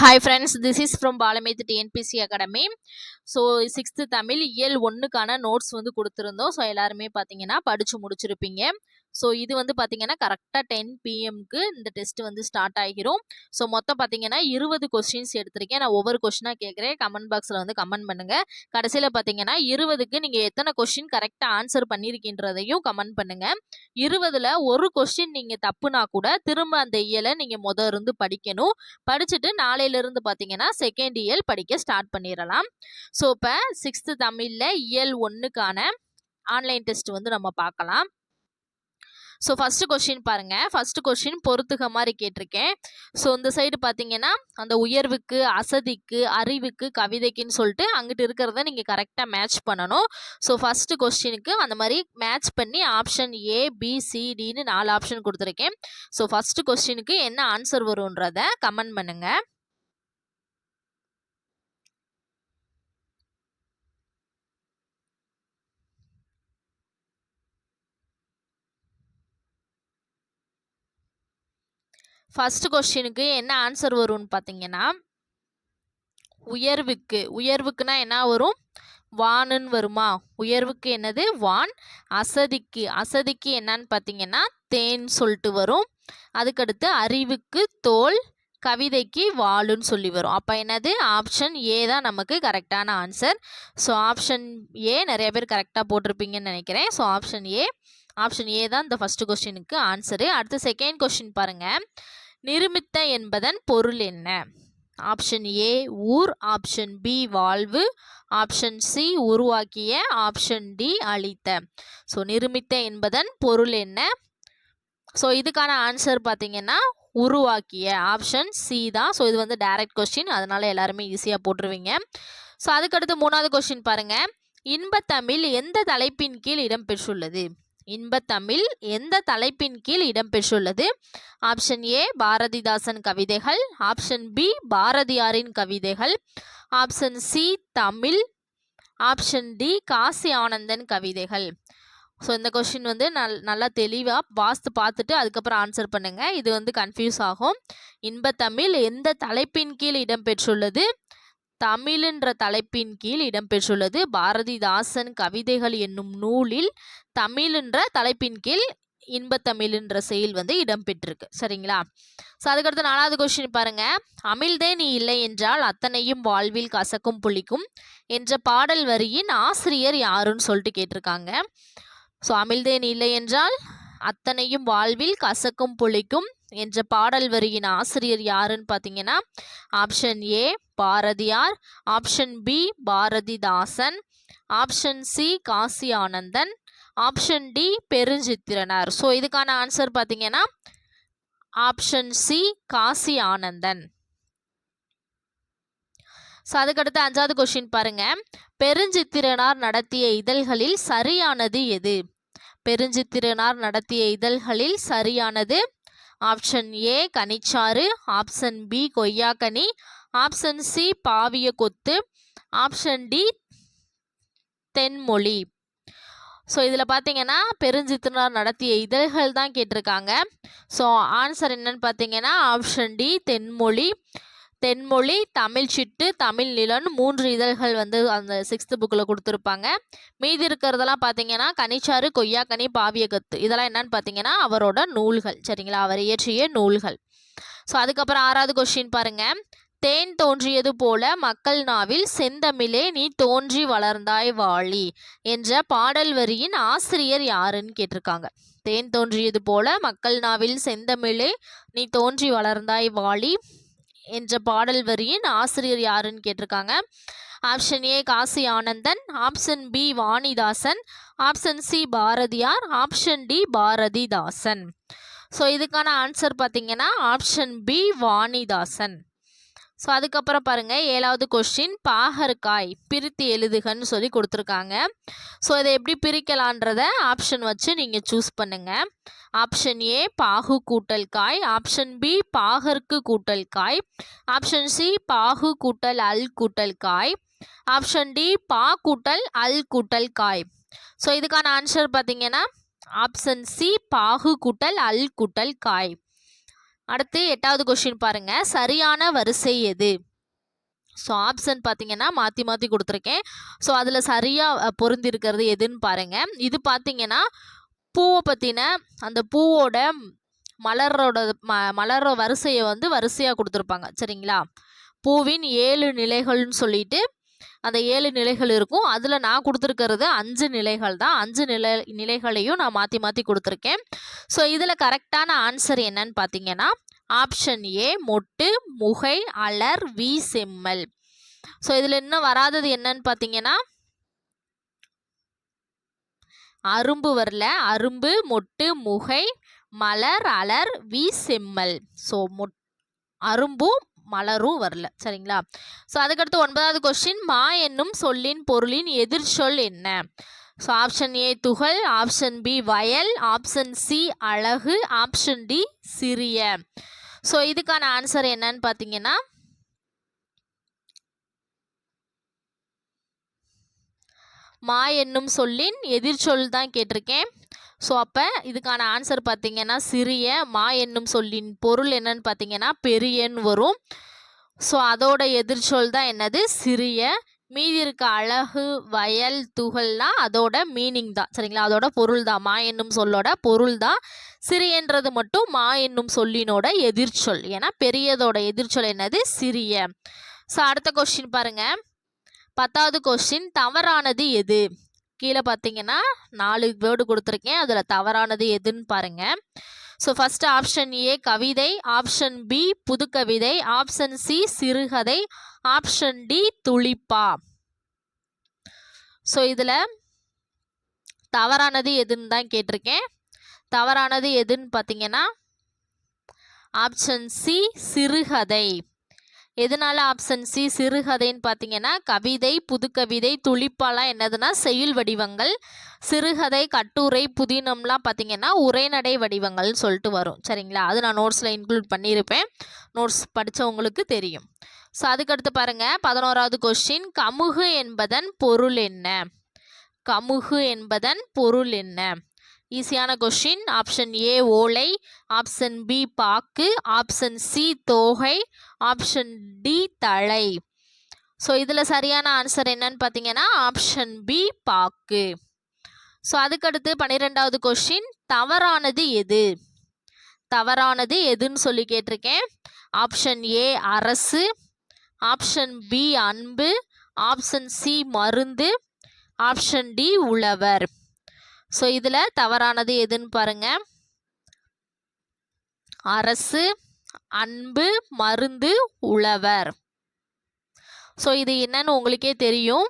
Hi friends this is from Palamedu TNPSC academy so sixth Tamil இயல் ஒன்றுக்கான notes வந்து கொடுத்துருந்தோம். ஸோ எல்லாருமே பார்த்தீங்கன்னா படித்து முடிச்சிருப்பீங்க. ஸோ இது வந்து பார்த்தீங்கன்னா கரெக்டாக டென் பிஎம்க்கு இந்த டெஸ்ட் வந்து ஸ்டார்ட் ஆகிரும். ஸோ மொத்தம் பார்த்தீங்கன்னா இருபது கொஸ்டின்ஸ் எடுத்திருக்கேன். நான் ஒவ்வொரு கொஸ்டினாக கேட்குறேன் கமெண்ட் பாக்ஸில் வந்து கமெண்ட் பண்ணுங்கள் கடைசியில் பார்த்தீங்கன்னா இருபதுக்கு நீங்கள் எத்தனை கொஸ்டின் கரெக்டாக ஆன்சர் பண்ணியிருக்கின்றதையும் கமெண்ட் பண்ணுங்கள் இருபதில் ஒரு கொஸ்டின் நீங்கள் தப்புனா கூட திரும்ப அந்த இயலை நீங்கள் முத இருந்து படிக்கணும். படிச்சுட்டு நாளையிலிருந்து பார்த்தீங்கன்னா செகண்ட் இயல் படிக்க ஸ்டார்ட் பண்ணிடலாம் ஸோ இப்போ சிக்ஸ்த்து தமிழில் இயல் ஒன்றுக்கான ஆன்லைன் டெஸ்ட் வந்து நம்ம பார்க்கலாம் ஸோ ஃபஸ்ட்டு கொஷின் பாருங்கள் ஃபஸ்ட்டு கொஷின் பொறுத்துக மாதிரி கேட்டிருக்கேன். ஸோ இந்த சைடு பார்த்தீங்கன்னா அந்த உயர்வுக்கு அசதிக்கு அறிவுக்கு கவிதைக்குன்னு சொல்லிட்டு அங்கிட்டு இருக்கிறத நீங்கள் கரெக்டாக மேட்ச் பண்ணணும். ஸோ ஃபஸ்ட்டு கொஸ்டினுக்கு அந்த மாதிரி மேட்ச் பண்ணி ஆப்ஷன் ஏ பி நாலு ஆப்ஷன் கொடுத்துருக்கேன். ஸோ ஃபஸ்ட்டு கொஸ்டினுக்கு என்ன ஆன்சர் வரும்ன்றத கமெண்ட் பண்ணுங்கள் ஃபஸ்ட்டு கொஸ்டினுக்கு என்ன ஆன்சர் வரும்னு பார்த்தீங்கன்னா உயர்வுக்கு. உயர்வுக்குனா என்ன வரும்? வானுன்னு வருமா? உயர்வுக்கு என்னது? வான். அசதிக்கு. அசதிக்கு என்னன்னு பார்த்தீங்கன்னா தேன் சொல்லிட்டு வரும். அதுக்கடுத்து அறிவுக்கு தோல் கவிதைக்கு வாளுன்னு சொல்லி வரும். அப்போ என்னது? ஆப்ஷன் ஏ தான் நமக்கு கரெக்டான ஆன்சர் ஸோ ஆப்ஷன் ஏ நிறைய பேர் கரெக்டாக போட்டிருப்பீங்கன்னு நினைக்கிறேன். So option A option A தான் இந்த ஃபஸ்ட்டு கொஸ்டினுக்கு ஆன்சரு அடுத்து செகண்ட் கொஸ்டின் பாருங்கள் நிருமித்த என்பதன் பொருள் என்ன? ஆப்ஷன் ஏ ஊர். ஆப்ஷன் பி வாழ்வு. ஆப்ஷன் சி உருவாக்கிய. ஆப்ஷன் டி அளித்த ஸோ நிருமித்த என்பதன் பொருள் என்ன? ஸோ இதுக்கான ஆன்சர் பார்த்தீங்கன்னா உருவாக்கிய. ஆப்ஷன் சி தான். ஸோ இது வந்து டைரக்ட் கொஸ்டின் அதனால் எல்லாருமே ஈஸியாக போட்டுருவீங்க. ஸோ அதுக்கடுத்து மூணாவது கொஸ்டின் பாருங்கள் இன்பத்தமிழ் எந்த தலைப்பின் கீழ் இடம்பெற்றுள்ளது? இன்பத்தமிழ் எந்த தலைப்பின் கீழ் இடம்பெற்றுள்ளது? ஆப்ஷன் ஏ பாரதிதாசன் கவிதைகள். ஆப்ஷன் பி பாரதியாரின் கவிதைகள். Option C Tamil. Option D Kasi Anandan கவிதைகள். ஸோ இந்த கொஷின் வந்து நல் நல்லா தெளிவாக வாஸ்து பார்த்துட்டு அதுக்கப்புறம் ஆன்சர் பண்ணுங்கள் இது வந்து கன்ஃபியூஸ் ஆகும். இன்பத்தமிழ் எந்த தலைப்பின் கீழ் இடம்பெற்றுள்ளது? தமிழ்ன்ற தலைப்பின் கீழ் இடம்பெற்றுள்ளது. பாரதிதாசன் கவிதைகள் என்னும் நூலில் தமிழ்ன்ற தலைப்பின் கீழ் இன்பத்தமிழ்ன்ற செயல் வந்து இடம்பெற்றிருக்கு. சரிங்களா? ஸோ அதுக்கடுத்து நாலாவது கொஸ்டின் பாருங்க. அமிழ்தே நீ இல்லை என்றால் அத்தனையும் வாழ்வில் கசக்கும் புளிக்கும் என்ற பாடல் வரியின் ஆசிரியர் யாருன்னு சொல்லிட்டு கேட்டிருக்காங்க. ஸோ அமிழ்தே நீ இல்லை என்றால் அத்தனையும் வாழ்வில் கசக்கும் புளிக்கும் என்ற பாடல் வரியின் ஆசிரியர் யாருன்னு பார்த்தீங்கன்னா option A Bharathiyar option B Bharathidasan option C Kasi Anandan option D Perunchithiranar. So இதுக்கான ஆன்சர் பார்த்தீங்கன்னா option C Kasi Anandan so அதுக்கடுத்து அஞ்சாவது கொஸ்டின் பாருங்க. பெருஞ்சித்திரனார் நடத்திய இதழ்களில் சரியானது எது? பெருஞ்சித்திரனார் நடத்திய இதழ்களில் சரியானது option A Kanichaaru. Option B Koyyakkani. Option C Paviya Kothu. Option D Thenmozhi. So இதில் பார்த்தீங்கன்னா பெருஞ்சித்திரனார் நடத்திய இதழ்கள் தான் கேட்டிருக்காங்க. ஸோ ஆன்சர் என்னன்னு பார்த்தீங்கன்னா ஆப்ஷன் டி தென்மொழி. தென்மொழி தமிழ் சிட்டு தமிழ் நிலன் மூன்று இதழ்கள் வந்து அந்த சிக்ஸ்த்து புக்கில் கொடுத்துருப்பாங்க. மீதி இருக்கிறதெல்லாம் பார்த்தீங்கன்னா கனிச்சாறு கொய்யாக்கனி பாவியகத்து. இதெல்லாம் என்னன்னு பார்த்தீங்கன்னா அவரோட நூல்கள். சரிங்களா? அவர் இயற்றிய நூல்கள். ஸோ அதுக்கப்புறம் ஆறாவது கொஸ்டின் பாருங்க. தேன் தோன்றியது போல மக்கள் நாவில் செந்தமிழே நீ தோன்றி வளர்ந்தாய் வாழி என்ற பாடல் வரியின் ஆசிரியர் யாருன்னு கேட்டிருக்காங்க. தேன் தோன்றியது போல மக்கள் நாவில் செந்தமிழே நீ தோன்றி வளர்ந்தாய் வாழி என்ற பாடல் வரியின் ஆசிரியர் யாருன்னு கேட்டிருக்காங்க. Option A Kasi Anandan. Option B Vanidasan. Option C Bharathiyar. Option D Bharathidasan. So இதுக்கான ஆன்சர் பார்த்தீங்கன்னா ஆப்ஷன் பி வாணிதாசன். ஸோ அதுக்கப்புறம் பாருங்கள் ஏழாவது கொஸ்டின் பாகற்காய் பிரித்து எழுதுகன்னு சொல்லி கொடுத்துருக்காங்க. ஸோ இதை எப்படி பிரிக்கலான்றத ஆப்ஷன் வச்சு நீங்கள் சூஸ் பண்ணுங்கள் ஆப்ஷன் ஏ பாகு கூட்டல் காய். ஆப்ஷன் பி பாகற்கு கூட்டல் காய். ஆப்ஷன் சி பாகு கூட்டல் அல் கூட்டல் காய். ஆப்ஷன் டி பா கூட்டல் அல் கூட்டல் காய். ஸோ இதுக்கான ஆன்சர் பார்த்தீங்கன்னா ஆப்ஷன் சி பாகு கூட்டல் அல் கூட்டல் காய். அடுத்து எட்டாவது கொஸ்டின் பாருங்க. சரியான வரிசை எது? ஸோ ஆப்ஷன் பார்த்தீங்கன்னா மாற்றி மாற்றி கொடுத்துருக்கேன். ஸோ அதில் சரியாக பொருந்திருக்கிறது எதுன்னு பாருங்கள் இது பார்த்தீங்கன்னா பூவை பற்றின அந்த பூவோட மலரோட ம மலர வரிசையை வந்து வரிசையாக கொடுத்துருப்பாங்க. சரிங்களா? பூவின் ஏழு நிலைகள்னு சொல்லிட்டு அந்த ஏழு நிலைகள் இருக்கும். அதில் நான் கொடுத்துருக்கிறது அஞ்சு நிலைகள் தான். அஞ்சு நிலை நிலைகளையும் நான் மாற்றி மாற்றி கொடுத்துருக்கேன். ஸோ இதில் கரெக்டான ஆன்சர் என்னன்னு பார்த்தீங்கன்னா ஆப்ஷன் ஏ மொட்டு முகை அலர் வி செம்மல். ஸோ இதில் இன்னும் வராதது என்னன்னு பார்த்தீங்கன்னா அரும்பு வரல. அரும்பு மொட்டு முகை மலர் அலர் வி செம்மல். ஸோ மொட் அரும்பும் மலரும் வரல. சரிங்களா? ஸோ அதுக்கடுத்து ஒன்பதாவது கொஸ்டின் மா என்னும் சொல்லின் பொருளின் எதிர்ச்சொல் என்ன? ஸோ ஆப்ஷன் ஏ துகள். ஆப்ஷன் பி வயல். ஆப்ஷன் சி அழகு. ஆப்ஷன் டி சிறிய. ஸோ இதுக்கான ஆன்சர் என்னன்னு பார்த்தீங்கன்னா மா என்னும் சொல்லின் எதிர்ச்சொல் தான் கேட்டிருக்கேன். ஸோ அப்போ இதுக்கான ஆன்சர் பார்த்தீங்கன்னா சிறிய மா என்னும் சொல்லின் பொருள் என்னன்னு பார்த்தீங்கன்னா பெரியன்னு வரும். ஸோ அதோட எதிர்ச்சொல் தான் என்னது? சிறிய மீதி இருக்க அழகு வயல் துகள்லாம் அதோட மீனிங் தான். சரிங்களா? அதோட பொருள் தான். மா என்னும் சொல்லோட பொருள் தான். சிறியன்றது மட்டும் மா என்னும் சொல்லினோட எதிர்ச்சொல். ஏன்னா பெரியதோட எதிர்ச்சொல் என்னது? சிறிய. ஸோ அடுத்த கொஸ்டின் பாருங்கள் பத்தாவது கொஸ்டின் தவறானது எது? கீழே பார்த்தீங்கன்னா நாலு வேர்டு கொடுத்துருக்கேன். அதில் தவறானது எதுன்னு பாருங்க. ஸோ ஃபஸ்ட்டு ஆப்ஷன் ஏ கவிதை. ஆப்ஷன் பி புதுக்கவிதை. ஆப்ஷன் சி சிறுகதை. ஆப்ஷன் டி துளிப்பா. ஸோ இதில் தவறானது எதுன்னு தான் கேட்டிருக்கேன். தவறானது எதுன்னு பார்த்தீங்கன்னா ஆப்ஷன் சி சிறுகதை. எதனால ஆப்ஷன் சி சிறுகதைன்னு பார்த்தீங்கன்னா கவிதை புதுக்கவிதை துளிப்பாலாம் என்னதுன்னா செயல் வடிவங்கள். சிறுகதை கட்டுரை புதினம்லாம் பார்த்தீங்கன்னா உரைநடை வடிவங்கள்னு சொல்லிட்டு வரும். சரிங்களா? அது நான் நோட்ஸில் இன்க்ளூட் பண்ணியிருப்பேன். நோட்ஸ் படித்தவங்களுக்கு தெரியும். ஸோ அதுக்கடுத்து பாருங்கள் பதினோராவது கொஸ்டின் கமுகு என்பதன் பொருள் என்ன? கமுகு என்பதன் பொருள் என்ன? ஈஸியான கொஷின் ஆப்ஷன் ஏ ஓலை. ஆப்ஷன் பி பாக்கு. ஆப்ஷன் சி தோகை. ஆப்ஷன் டி தலை ஸோ இதில் சரியான ஆன்சர் என்னன்னு பார்த்தீங்கன்னா ஆப்ஷன் பி பாக்கு. ஸோ அதுக்கடுத்து பன்னிரெண்டாவது கொஷின் தவறானது எது? தவறானது எதுன்னு சொல்லி கேட்டிருக்கேன். ஆப்ஷன் ஏ அரசு. ஆப்ஷன் பி அன்பு. ஆப்ஷன் சி மருந்து. ஆப்ஷன் டி உழவர். ஸோ இதில் தவறானது எதுன்னு பாருங்க. அரசு அன்பு மருந்து உழவர். ஸோ இது என்னன்னு உங்களுக்கே தெரியும்.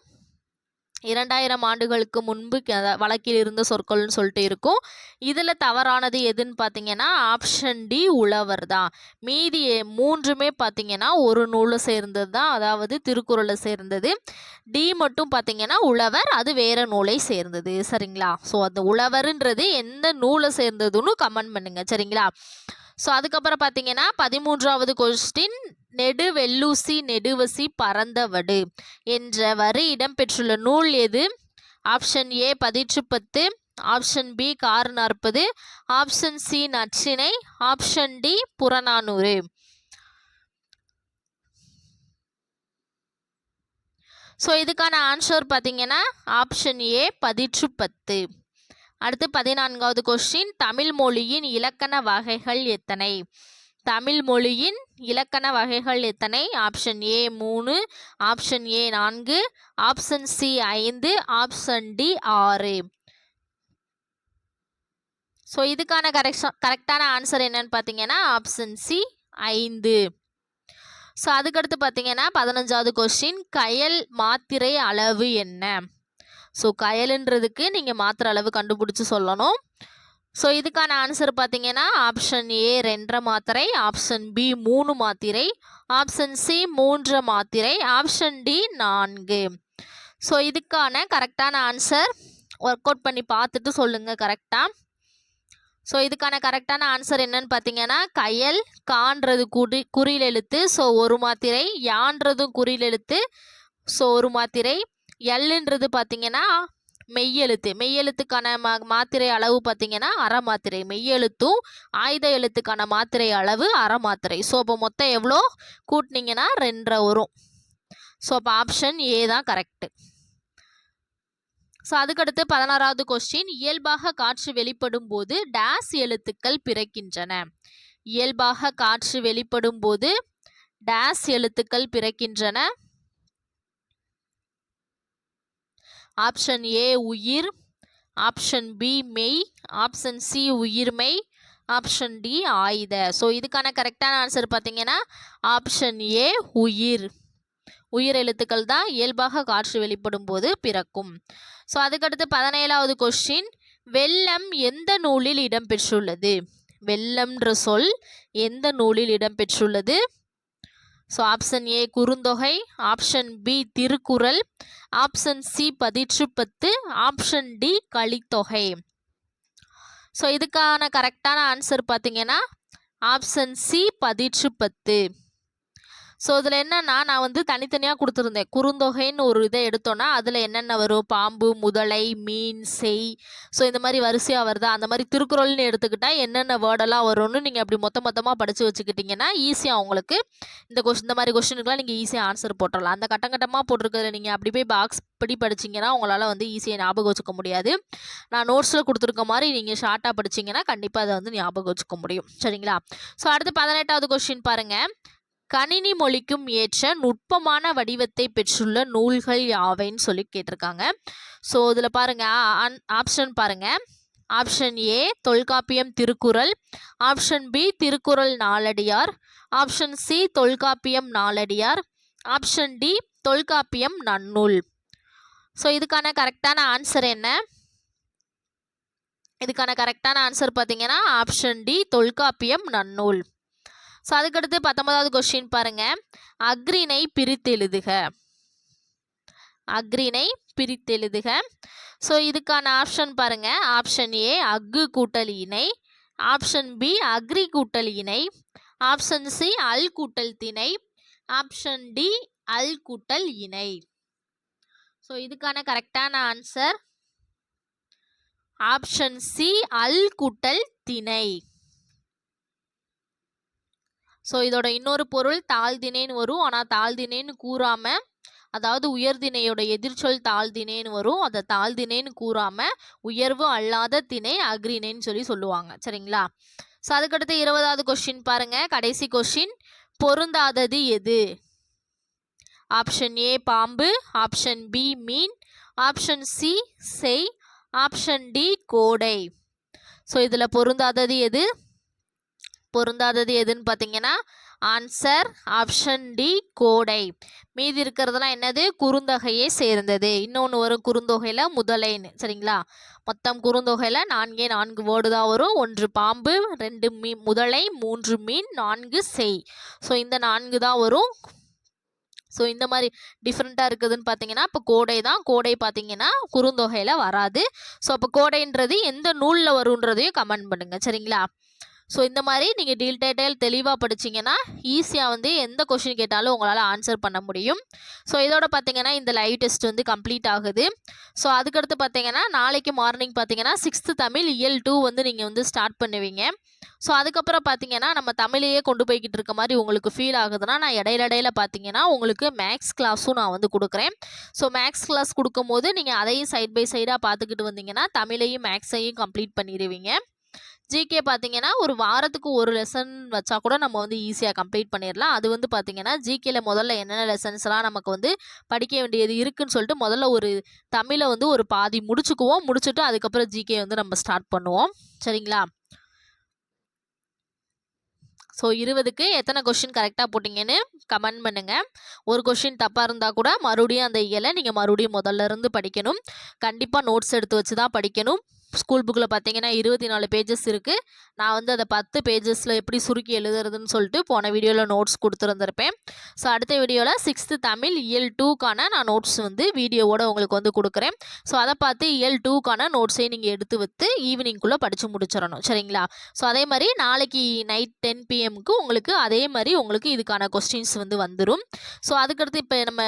இரண்டாயிரம் ஆண்டுகளுக்கு முன்பு க- வழக்கில் இருந்த சொற்கள்னு சொல்லிட்டு இருக்கும். இதில் தவறானது எதுன்னு பார்த்தீங்கன்னா ஆப்ஷன் டி உழவர் தான். மீதி மூன்றுமே பார்த்தீங்கன்னா ஒரு நூலை சேர்ந்தது தான். அதாவது திருக்குறளை சேர்ந்தது. டி மட்டும் பார்த்தீங்கன்னா உழவர் அது வேற நூலை சேர்ந்தது. சரிங்களா? ஸோ அந்த உழவருன்றது எந்த நூலை சேர்ந்ததுன்னு கமெண்ட் பண்ணுங்க. சரிங்களா? ஸோ அதுக்கப்புறம் பார்த்தீங்கன்னா பதிமூன்றாவது கொஸ்டின் நெடுவெல்லூசி நெடுவசி பறந்தவடு என்ற வரி இடம்பெற்றுள்ள நூல் எது? Option A Pathitrupathu option B Kar Narpathu option C நச்சினை option D Purananuru. So இதுக்கான ஆன்சர் பார்த்தீங்கன்னா ஆப்ஷன் ஏ பதிற்றுப்பத்து. அடுத்து பதினான்காவது கொஸ்டின் தமிழ் மொழியின் இலக்கண வகைகள் எத்தனை? தமிழ் மொழியின் இலக்கண வகைகள் எத்தனை? ஆப்ஷன் ஏ மூணு ஆப்ஷன் ஏ நான்கு ஆப்ஷன் சி ஐந்து ஆப்ஷன் டி ஆறு. ஸோ இதுக்கான கரெக்ஷன் கரெக்டான ஆன்சர் என்னன்னு பார்த்தீங்கன்னா ஆப்ஷன் சி ஐந்து. ஸோ அதுக்கடுத்து பார்த்தீங்கன்னா பதினஞ்சாவது கொஸ்டின் கயல் மாத்திரை அளவு என்ன? ஸோ கயலுன்றதுக்கு நீங்கள் மாத்திரை அளவு கண்டுபிடிச்சி சொல்லணும். ஸோ இதுக்கான ஆன்சர் பார்த்தீங்கன்னா ஆப்ஷன் ஏ ரெண்டரை மாத்திரை ஆப்ஷன் பி மூணு மாத்திரை ஆப்ஷன் சி மூன்று மாத்திரை ஆப்ஷன் டி நான்கு. ஸோ இதுக்கான கரெக்டான ஆன்சர் ஒர்க் அவுட் பண்ணி பார்த்துட்டு சொல்லுங்கள் கரெக்டாக ஸோ இதுக்கான கரெக்டான ஆன்சர் என்னன்னு பார்த்தீங்கன்னா கயல் கான்றது குறி குறியில் எழுத்து ஸோ ஒரு மாத்திரை யான்றதும் குறியில் எழுத்து ஸோ ஒரு மாத்திரை. எல்லுன்றது பார்த்தீங்கன்னா மெய்யெழுத்து. மெய்யெழுத்துக்கான மா மாத்திரை அளவு பார்த்தீங்கன்னா அரை மாத்திரை. மெய்யெழுத்தும் ஆயுத எழுத்துக்கான மாத்திரை அளவு அரை மாத்திரை. ஸோ அப்போ மொத்தம் எவ்வளோ? கூட்டினீங்கன்னா ரெண்டரை வரும். ஸோ அப்போ ஆப்ஷன் ஏ தான் கரெக்டு ஸோ அதுக்கடுத்து பதினாறாவது கொஸ்டின் இயல்பாக காற்று வெளிப்படும் போது டேஸ் எழுத்துக்கள் பிறக்கின்றன. இயல்பாக காற்று வெளிப்படும் போது டேஸ் எழுத்துக்கள் பிறக்கின்றன. ஆப்ஷன் ஏ உயிர். ஆப்ஷன் பி மெய். ஆப்ஷன் சி உயிர்மெய். ஆப்ஷன் டி ஆயுத. ஸோ இதுக்கான கரெக்டான ஆன்சர் பார்த்தீங்கன்னா ஆப்ஷன் ஏ உயிர். உயிர் எழுத்துக்கள் தான் இயல்பாக காற்று வெளிப்படும் போது பிறக்கும். ஸோ அதுக்கடுத்து பதினேழாவது கொஸ்டின் வெள்ளம் எந்த நூலில் இடம்பெற்றுள்ளது? வெள்ளம்ன்ற சொல் எந்த நூலில் இடம்பெற்றுள்ளது? So option A Kurunthogai. Option B Thirukkural. Option C Pathitru Pathu option D Kalithogai so இதுக்கான கரெக்டான ஆன்சர் பார்த்தீங்கன்னா ஆப்ஷன் சி பதிற்றுப்பத்து. ஸோ இதில் என்னென்னா நான் வந்து தனித்தனியாக கொடுத்துருந்தேன். குறுந்தொகைன்னு ஒரு இதை எடுத்தோன்னா அதில் என்னென்ன வரும்? பாம்பு முதலை மீன் செய். ஸோ இந்த மாதிரி வரிசையாக வருதா? அந்த மாதிரி திருக்குறள்னு எடுத்துக்கிட்டால் என்னென்ன வேர்டெல்லாம் வரும்னு நீங்கள் அப்படி மொத்த மொத்தமாக படித்து வச்சுக்கிட்டிங்கன்னா ஈஸியாக உங்களுக்கு இந்த கொஸ்டின் இந்த மாதிரி கொஸ்டினுக்குலாம் நீங்கள் ஈஸியாக ஆன்சர் போட்டுடலாம் அந்த கட்டம் கட்டமாக போட்டிருக்கிறத நீங்கள் அப்படி போய் பாக்ஸ் படி படிச்சிங்கன்னா உங்களால் வந்து ஈஸியாக ஞாபகம் வச்சுக்க முடியாது. நான் நோட்ஸில் கொடுத்துருக்க மாதிரி நீங்கள் ஷார்ட்டாக படிச்சிங்கன்னா கண்டிப்பாக அதை வந்து ஞாபகம் வச்சுக்க முடியும். சரிங்களா? ஸோ அடுத்து பதினெட்டாவது கொஸ்டின் பாருங்கள் கணினி மொழிக்கும் ஏற்ற நுட்பமான வடிவத்தை பெற்றுள்ள நூல்கள் யாவைன்னு சொல்லி கேட்டிருக்காங்க. ஸோ இதில் பாருங்க ஆப்ஷன் பாருங்க. Option A Tholkappiyam Thirukkural. Option B Thirukkural Naladiyar option C Tholkappiyam Naladiyar option D Tholkappiyam Nannool. So இதுக்கான கரெக்டான ஆன்சர் என்ன? இதுக்கான கரெக்டான ஆன்சர் பார்த்தீங்கன்னா option D Tholkappiyam Nannool. So அதுக்கடுத்து பத்தொன்பதாவது கொஸ்டின் பாருங்க. அக்ரிணை பிரித்தெழுதுக அக்ரினை பிரித்தெழுதுக ஸோ இதுக்கான ஆப்ஷன் பாருங்க. ஆப்ஷன் ஏ அக்கு கூட்டல் இணை. ஆப்ஷன் பி அக்ரி கூட்டல் இணை. ஆப்ஷன் சி அல் கூட்டல் திணை. ஆப்ஷன் டி அல் கூட்டல் இணை. ஸோ இதுக்கான கரெக்டான ஆன்சர் ஆப்ஷன் சி அல் கூட்டல் திணை. ஸோ இதோட இன்னொரு பொருள் தாழ்தினேன்னு வரும். ஆனால் தாழ்தினேன்னு கூறாம அதாவது உயர்திணையோட எதிர்ச்சொல் தாழ்தினேன்னு வரும். அதை தாழ்தினேன்னு கூறாம உயர்வு அல்லாத திணை அக்ரிணைன்னு சொல்லி சொல்லுவாங்க. சரிங்களா? ஸோ அதுக்கடுத்து இருபதாவது கொஷின் பாருங்க. கடைசி கொஷின் பொருந்தாதது எது? ஆப்ஷன் ஏ பாம்பு. ஆப்ஷன் பி மீன். ஆப்ஷன் சி செய். ஆப்ஷன் டி கோடை. ஸோ இதில் பொருந்தாதது எது? பொருந்தாதது எதுன்னு பார்த்தீங்கன்னா ஆன்சர் ஆப்ஷன் டி கோடை. மீதி இருக்கிறதுலாம் என்னது? குறுந்தொகையை சேர்ந்தது. இன்னொன்று வரும் குறுந்தொகையில் முதலைன்னு. சரிங்களா? மொத்தம் குறுந்தொகையில் நான்கே நான்கு வேர்டு தான் வரும். ஒன்று பாம்பு ரெண்டு மீ முதலை மூன்று மீன் நான்கு செய். ஸோ இந்த நான்கு தான் வரும். ஸோ இந்த மாதிரி டிஃப்ரெண்ட்டாக இருக்குதுன்னு பார்த்தீங்கன்னா இப்போ கோடை தான். கோடை பார்த்தீங்கன்னா குறுந்தொகையில் வராது. ஸோ அப்போ கோடைன்றது எந்த நூலில் வருன்றதையும் கமெண்ட் பண்ணுங்கள் சரிங்களா? ஸோ இந்த மாதிரி நீங்கள் டீல் டீட்டெயில் தெளிவாக படிச்சிங்கன்னா ஈஸியாக வந்து எந்த கொஷின் கேட்டாலும் உங்களால் ஆன்சர் பண்ண முடியும். ஸோ இதோட பார்த்தீங்கன்னா இந்த லைவ் டெஸ்ட் வந்து கம்ப்ளீட் ஆகுது. ஸோ அதுக்கடுத்து பார்த்தீங்கன்னா நாளைக்கு மார்னிங் பார்த்தீங்கன்னா சிக்ஸ்த்து தமிழ் இயல் டூ வந்து நீங்கள் வந்து ஸ்டார்ட் பண்ணுவீங்க. ஸோ அதுக்கப்புறம் பார்த்தீங்கன்னா நம்ம தமிழையே கொண்டு போய்கிட்டு இருக்க மாதிரி உங்களுக்கு ஃபீல் ஆகுதுன்னா நான் இடையில இடையில பார்த்தீங்கன்னா உங்களுக்கு மேக்ஸ் கிளாஸும் நான் வந்து கொடுக்குறேன். ஸோ மேக்ஸ் கிளாஸ் கொடுக்கும்போது நீங்கள் அதையும் சைட் பை சைடாக பார்த்துக்கிட்டு வந்தீங்கன்னா தமிழையும் மேக்ஸையும் கம்ப்ளீட் பண்ணிடுவீங்க. ஜிகே பார்த்தீங்கன்னா ஒரு வாரத்துக்கு ஒரு லெசன் வச்சா கூட நம்ம வந்து ஈஸியாக கம்ப்ளீட் பண்ணிடலாம் அது வந்து பார்த்தீங்கன்னா ஜிகேல முதல்ல என்னென்ன லெசன்ஸ்லாம் நமக்கு வந்து படிக்க வேண்டியது இருக்குன்னு சொல்லிட்டு முதல்ல ஒரு தமிழை வந்து ஒரு பாதி முடிச்சுக்குவோம். முடிச்சுட்டு அதுக்கப்புறம் ஜிகே வந்து நம்ம ஸ்டார்ட் பண்ணுவோம். சரிங்களா? ஸோ இருபதுக்கு எத்தனை கொஷின் கரெக்டாக போட்டிங்கன்னு கமெண்ட் பண்ணுங்கள் ஒரு கொஷின் தப்பாக இருந்தால் கூட மறுபடியும் அந்த இயலை நீங்கள் மறுபடியும் முதல்ல இருந்து படிக்கணும். கண்டிப்பாக நோட்ஸ் எடுத்து வச்சு தான் படிக்கணும். ஸ்கூல் புக்கில் பார்த்தீங்கன்னா இருபத்தி நாலு பேஜஸ் இருக்குது நான் வந்து அதை பத்து பேஜஸில் எப்படி சுருக்கி எழுதுறதுன்னு சொல்லிட்டு போன வீடியோவில் நோட்ஸ் கொடுத்துருந்துருப்பேன். ஸோ அடுத்த வீடியோவில் சிக்ஸ்த்து தமிழ் இயல் டூக்கான நான் நோட்ஸ் வந்து வீடியோவோட உங்களுக்கு வந்து கொடுக்குறேன். ஸோ அதை பார்த்து இயல் டூக்கான நோட்ஸையும் நீங்கள் எடுத்து வைத்து ஈவினிங்குள்ளே படித்து முடிச்சிடணும். சரிங்களா? ஸோ அதே மாதிரி நாளைக்கு நைட் டென் பிஎம்க்கு உங்களுக்கு அதே மாதிரி உங்களுக்கு இதுக்கான கொஸ்டின்ஸ் வந்து வந்துடும் ஸோ அதுக்கடுத்து இப்போ நம்ம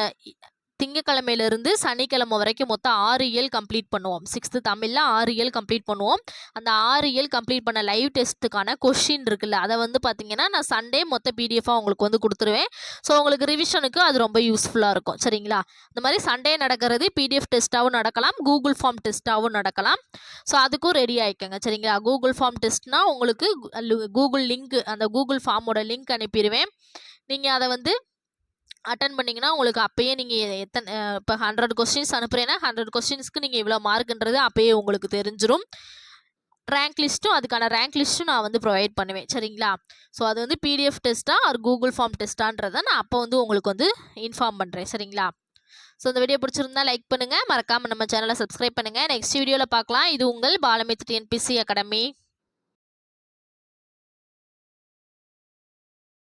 திங்கக்கிழமையிலிருந்து சனிக்கிழமை வரைக்கும் மொத்தம் ஆறு இயல் கம்ப்ளீட் பண்ணுவோம். சிக்ஸ்த்து தமிழில் ஆறு இயல் கம்ப்ளீட் பண்ணுவோம். அந்த ஆறு இயல் கம்ப்ளீட் பண்ண லைவ் டெஸ்ட்டுக்கான கொஷின் இருக்குல்ல அதை வந்து பார்த்தீங்கன்னா நான் சண்டே மொத்த பிடிஎஃபாக உங்களுக்கு வந்து கொடுத்துருவேன். ஸோ உங்களுக்கு ரிவிஷனுக்கு அது ரொம்ப யூஸ்ஃபுல்லாக இருக்கும். சரிங்களா? இந்த மாதிரி சண்டே நடக்கிறது பிடிஎஃப் டெஸ்ட்டாகவும் நடக்கலாம் கூகுள் ஃபார்ம் டெஸ்ட்டாகவும் நடக்கலாம். ஸோ அதுக்கும் ரெடி ஆகிக்கோங்க சரிங்களா? கூகுள் ஃபார்ம் டெஸ்ட்னா உங்களுக்கு கூகுள் லிங்க் அந்த கூகுள் ஃபார்மோட லிங்க் அனுப்பிடுவேன். நீங்கள் அதை வந்து அட்டன் பண்ணிங்கன்னா உங்களுக்கு அப்போயே நீங்கள் எத்தனை இப்போ ஹண்ட்ரட் கொஸ்டின்ஸ் அனுப்புகிறேன்னா ஹண்ட்ரட் கொஸ்டின்ஸ்க்கு நீங்கள் இவ்வளோ மார்க்குன்றது அப்பயே உங்களுக்கு தெரிஞ்சிடும் ரேங்க் லிஸ்ட்டும் அதுக்கான ரேங்க் லிஸ்ட்டும் நான் வந்து ப்ரொவைட் பண்ணுவேன். சரிங்களா? ஸோ அது வந்து பிடிஎஃப் டெஸ்ட்டாக ஆர் கூகுள் ஃபார்ம் டெஸ்ட்டான்றதை நான் அப்போ வந்து உங்களுக்கு வந்து இன்ஃபார்ம் பண்ணுறேன் சரிங்களா? ஸோ இந்த வீடியோ பிடிச்சிருந்தா லைக் பண்ணுங்கள் மறக்காமல் நம்ம சேனலை சப்ஸ்கிரைப் பண்ணுங்கள் நெக்ஸ்ட் வீடியோவில் பார்க்கலாம். இது உங்கள் பாலமித்ரி என்பிசி அகாடமி